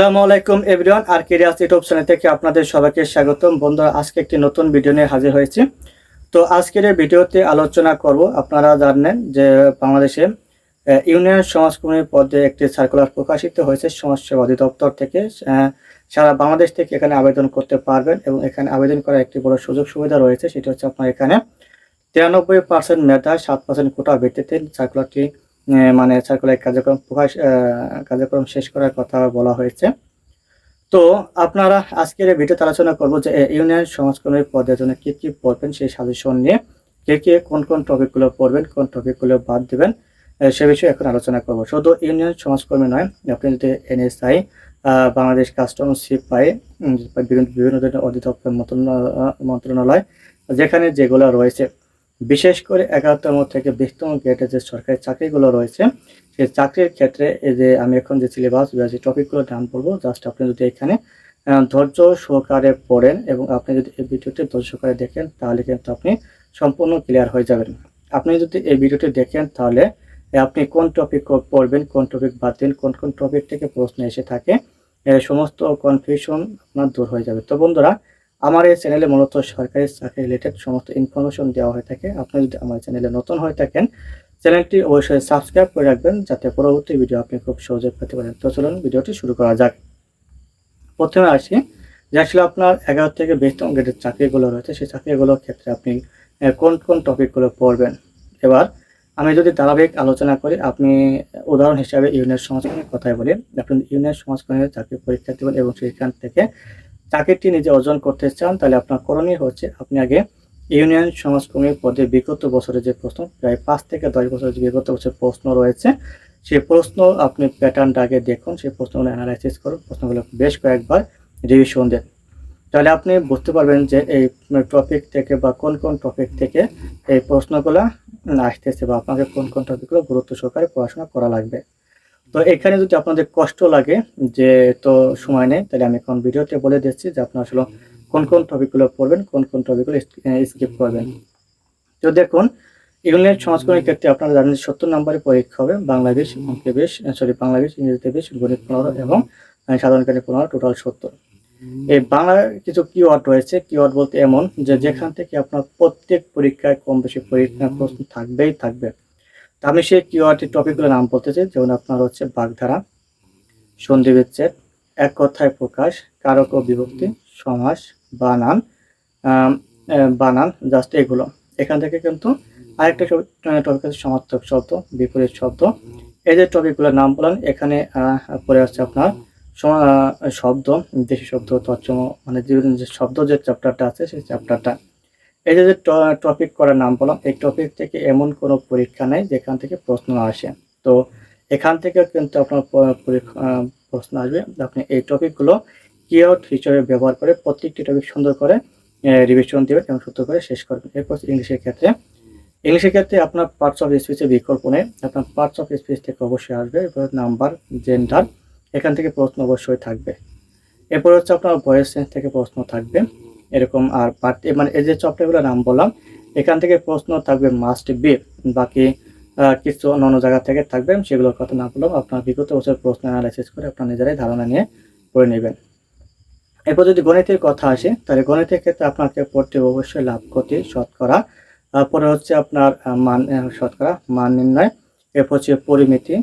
আসসালামু এভরিওয়ান, আর কেরিয়াস ইউটিউব চ্যানেল থেকে আপনাদের সবাইকে স্বাগতম। বন্ধুরা, আজকে একটি নতুন ভিডিও নিয়ে হাজির হয়েছি। তো আজকের এই ভিডিওতে আলোচনা করব, আপনারা জানেন যে বাংলাদেশে ইউনিয়ন সমাজকর্মী পদে একটি সার্কুলার প্রকাশিত হয়েছে সমাজসেবা অধিদপ্তর থেকে। সারা বাংলাদেশ থেকে এখানে আবেদন করতে পারবেন এবং এখানে আবেদন করার একটি বড় সুযোগ সুবিধা রয়েছে, সেটা হচ্ছে আপনার এখানে তিরানব্বই পার্সেন্ট মেধা সাত পার্সেন্ট কোটা ভিত্তিতে সার্কুলারটি মানে সার্কুলার কার্যক্রম, প্রকাশ কার্যক্রম শেষ করার কথা বলা হয়েছে। তো আপনারা আজকের ভিডিওতে আলোচনা করব যে ইউনিয়ন সমাজকর্মীর পদের জন্য কী কি পড়বেন, সেই সাজেশন নিয়ে কে কে কোন কোন টপিকগুলো পড়বেন, কোন টপিকগুলো বাদ দিবেন সে বিষয়ে এখন আলোচনা করব। শুধু ইউনিয়ন সমাজকর্মী নয়, আপনি যদি এনএসআই বাংলাদেশ কাস্টম সিপাই বিভিন্ন বিভিন্ন ধরনের অধিদপ্তর মন্ত্রণালয়, যেখানে যেগুলো রয়েছে বিশেষ করে এগারোতম থেকে বিশতম গ্রেডের যে সরকারি চাকরিগুলো রয়েছে, সেই চাকরির ক্ষেত্রে এই যে আমি এখন যে সিলেবাস বা টপিকগুলো নাম বলব জাস্ট আপনি যদি এখানে ধৈর্য সহকারে পড়েন এবং আপনি যদি এই ভিডিওটি ধৈর্য সহকারে দেখেন, তাহলে কিন্তু আপনি সম্পূর্ণ ক্লিয়ার হয়ে যাবেন। আপনি যদি এই ভিডিওটি দেখেন, তাহলে আপনি কোন টপিক পড়বেন, কোন টপিক বাদ দিন, কোন কোন টপিক থেকে প্রশ্ন এসে থাকে সমস্ত কনফিউশন আপনার দূর হয়ে যাবে। তো বন্ধুরা আমার এই চ্যানেলে মূলত সরকারি চাকরি রিলেটেড সমস্ত ইনফরমেশন দেওয়া হয়ে থাকে। আপনি যদি আমার চ্যানেলে নতুন হয়ে থাকেন, চ্যানেলটি অবশ্যই সাবস্ক্রাইব করে রাখবেন যাতে পরবর্তী ভিডিও আপনি খুব সহজে পেতে পারেন। তো চলুন ভিডিওটি শুরু করা যাক। প্রথমে আসি, যে আসলে আপনার এগারো থেকে বিশতম গ্রেডের চাকরিগুলো রয়েছে। সেই চাকরিগুলোর ক্ষেত্রে আপনি কোন কোন টপিকগুলো পড়বেন? এবার আমি যদি ধারাবাহিক আলোচনা করি, আপনি উদাহরণ হিসাবে ইউনিয়ন সমাজকর্মীর কথাই বলি। আপনি ইউনিয়ন সমাজকর্মীর চাকরি পরীক্ষা দেবেন এবং সেখান থেকে চাকরিটি নিজে অর্জন করতে চান, তাহলে আপনার করণীয় হচ্ছে আপনি আগে ইউনিয়ন সমাজকর্মী পদে বিগত বছরের যে প্রশ্ন, প্রায় পাঁচ থেকে দশ বছরের যে বিগত বছর প্রশ্ন রয়েছে, সেই প্রশ্ন আপনি প্যাটার্নটা আগে দেখুন, সেই প্রশ্নগুলো অ্যানালাইসিস করুন, প্রশ্নগুলো বেশ কয়েকবার রিভিশন দেন। তাহলে আপনি বুঝতে পারবেন যে এই টপিক থেকে বা কোন কোন টপিক থেকে এই প্রশ্নগুলো আসতেছে বা আপনাকে কোন কোন টপিকগুলো গুরুত্ব সহকারে পড়াশোনা করা লাগবে। তো এখানে যদি আপনাদের কষ্ট লাগে যে তো সময় নেই, তাহলে আমি এখন ভিডিওতে বলে দিচ্ছি যে আপনার আসলে কোন কোন টপিকগুলো পড়বেন, কোন কোন টপিকগুলো স্কিপ করবেন। তো দেখুন ইংল্যান্ড সমাজকর্মীর ক্ষেত্রে আপনারা জানেন সত্তর নম্বরের পরীক্ষা হবে বাংলাদেশ, অঙ্কে বিশ সরি বাংলাদেশ, ইংরেজিতে বেশ, গণিত পনেরো এবং সাধারণ জ্ঞানে পনেরো টোটাল সত্তর। এই বাংলার কিছু কিওয়ার্ড রয়েছে কিওয়ার্ড বলতে এমন যে যেখান থেকে আপনার প্রত্যেক পরীক্ষায় কম বেশি পরীক্ষা প্রশ্ন থাকবেই থাকবে। আমি সেই কিওয়ার্ডের টপিকগুলোর নাম বলতে চাই, যেমন আপনার হচ্ছে বাগধারা সন্ধি বিচ্ছেদ এক কথায় প্রকাশ, কারক ও বিভক্তি, সমাস, বানান বানান, জাস্ট এগুলো। এখান থেকে কিন্তু আরেকটা টপিক আছে সমার্থক শব্দ, বিপরীত শব্দ। এই যে টপিকগুলোর নাম বললাম এখানে পড়ে আসছে আপনার শব্দ, দেশি শব্দ, তৎসম মানে যে শব্দ যে চ্যাপ্টারটা আছে, সেই চ্যাপ্টারটা এই যে টপিক করার নাম বললাম, এই টপিক থেকে এমন কোনো পরীক্ষা নেই যেখান থেকে প্রশ্ন আসে। তো এখান থেকে কিন্তু আপনার পরীক্ষা প্রশ্ন আসবে আপনি এই টপিকগুলো কিওয়ার্ড হিসেবে ব্যবহার করে প্রত্যেকটি টপিক সুন্দর করে রিভিশন দেবেন এবং সুন্দর করে শেষ করবেন। এরপর ইংলিশের ক্ষেত্রে। ইংলিশের ক্ষেত্রে আপনার পার্টস অফ স্পিচের বিকল্প নেই। আপনার পার্টস অফ স্পিচ থেকে অবশ্যই আসবে। এরপর নাম্বার জেন্ডার এখান থেকে প্রশ্ন অবশ্যই থাকবে। এরপর হচ্ছে আপনার ভয়েস সেন্স থেকে প্রশ্ন থাকবে। এরকম আর পার্ট মানে এই যে চ্যাপ্টারগুলোর নাম বললাম, এখান থেকে প্রশ্ন থাকবে মাস্ট বি বাকি কিছু অন্য জায়গা থেকে থাকবে সেগুলোর কথা না বললাম, আপনার বিগত বছর প্রশ্ন অ্যানালাইসিস করে আপনার নিজেরাই ধারণা নিয়ে পড়ে নেবেন। এরপর যদি গণিতের কথা আসে, তাহলে গণিতের ক্ষেত্রে আপনাকে পড়তে অবশ্যই লাভ, ক্ষতি, শতকরা তারপরে হচ্ছে আপনার মান শতকরা, মান নির্ণয়, এরপর হচ্ছে পরিমিতি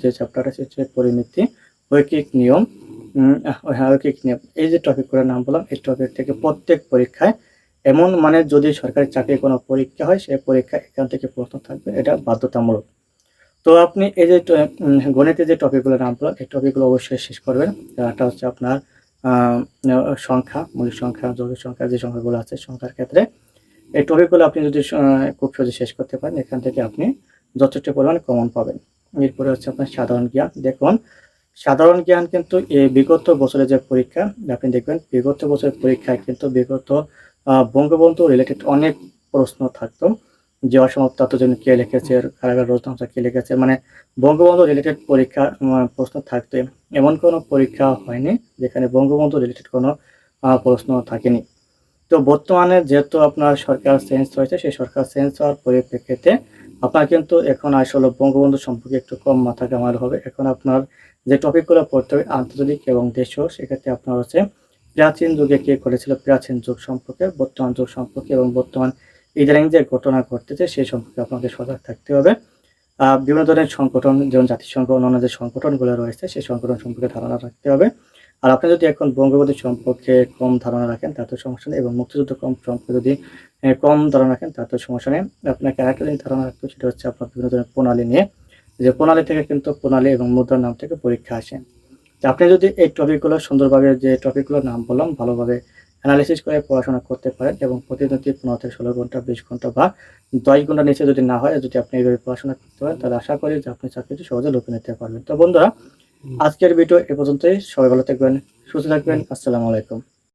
যে চ্যাপ্টারটা হচ্ছে পরিমিতি ঐকিক নিয়ম আহ, হ্যাঁ, নিয়ম এই যে টপিকগুলোর নাম বললাম এই টপিক থেকে প্রত্যেক পরীক্ষায় এমন মানে যদি সরকারি চাকরির কোনো পরীক্ষা হয় সেই পরীক্ষা এখান থেকে প্রশ্ন থাকবে এটা বাধ্যতামূলক। তো আপনি এই যে গণিতের যে টপিকগুলোর নাম বললাম এই টপিকগুলো অবশ্যই শেষ করবেন। একটা হচ্ছে আপনার সংখ্যা মৌলিক সংখ্যা যৌগিক সংখ্যা যে সংখ্যাগুলো আছে সংখ্যার ক্ষেত্রে। এই টপিকগুলো আপনি যদি খুব সহজে শেষ করতে পারেন এখান থেকে আপনি যথেষ্ট পরিমাণে কমন পাবেন। এরপরে হচ্ছে আপনার সাধারণ জ্ঞান। দেখুন সাধারণ জ্ঞান কিন্তু এই বিগত বছরের যে পরীক্ষা, আপনি দেখবেন বিগত বছরের পরীক্ষায় কিন্তু বিগত বঙ্গবন্ধু রিলেটেড অনেক প্রশ্ন থাকতো। যে অসমাপ্ত আত্মজনী কে লিখেছে, কারাগার রোজনামসা কে লিখেছে মানে বঙ্গবন্ধু রিলেটেড পরীক্ষা প্রশ্ন থাকতো। এমন কোনো পরীক্ষা হয়নি যেখানে বঙ্গবন্ধু রিলেটেড কোনো প্রশ্ন থাকেনি। তো বর্তমানে যেহেতু আপনার সরকার চেঞ্জ হয়েছে সেই সরকার চেঞ্জ হওয়ার পরিপ্রেক্ষিতে আপনার কিন্তু এখন আসলে বঙ্গবন্ধু সম্পর্কে একটু কম মাথা কামাল হবে। এখন আপনার যে টপিকগুলো পড়তে হবে, আন্তর্জাতিক এবং দেশীয়, সেক্ষেত্রে আপনার হচ্ছে প্রাচীন যুগে কে করেছিল প্রাচীন যুগ সম্পর্কে, বর্তমান যুগ সম্পর্কে এবং বর্তমান ইদানিং যে ঘটনা ঘটতেছে সেই সম্পর্কে আপনাকে সজাগ থাকতে হবে। বিভিন্ন ধরনের সংগঠন, যেমন জাতিসংঘ, অন্যান্য যে সংগঠনগুলো রয়েছে, সেই সংগঠন সম্পর্কে ধারণা রাখতে হবে। আর আপনি যদি এখন বঙ্গবন্ধু সম্পর্কে কম ধারণা রাখেন তাতে সমস্যা নেই এবং মুক্তিযুদ্ধ কম সম্পর্কে যদি কম ধারণা রাখেন তাতে সমস্যা নেই। আপনাকে আরেকটা জিনিস ধারণা রাখতে সেটা হচ্ছে আপনার বিভিন্ন ধরনের প্রণালী নিয়ে। যে প্রণালী থেকে কিন্তু প্রণালী এবং মুদ্রার নাম থেকে পরীক্ষা আসে। তো আপনি যদি এই টপিকগুলো সুন্দরভাবে যে টপিকগুলোর নাম বললাম ভালোভাবে অ্যানালিসিস করে পড়াশোনা করতে পারেন এবং প্রতিদিন পনেরো থেকে ষোলো ঘণ্টা বিশ ঘণ্টা বা দশ ঘণ্টা নিচে যদি না হয় যদি আপনি এইভাবে পড়াশোনা করতে পারেন তাহলে আশা করি যে আপনি চাকরিটি সহজে লুপে নিতে পারবেন। তো বন্ধুরা আজকের ভিডিও এ পর্যন্তই। সবাই ভালো থাকবেন সুস্থ থাকবেন। আসসালামু আলাইকুম।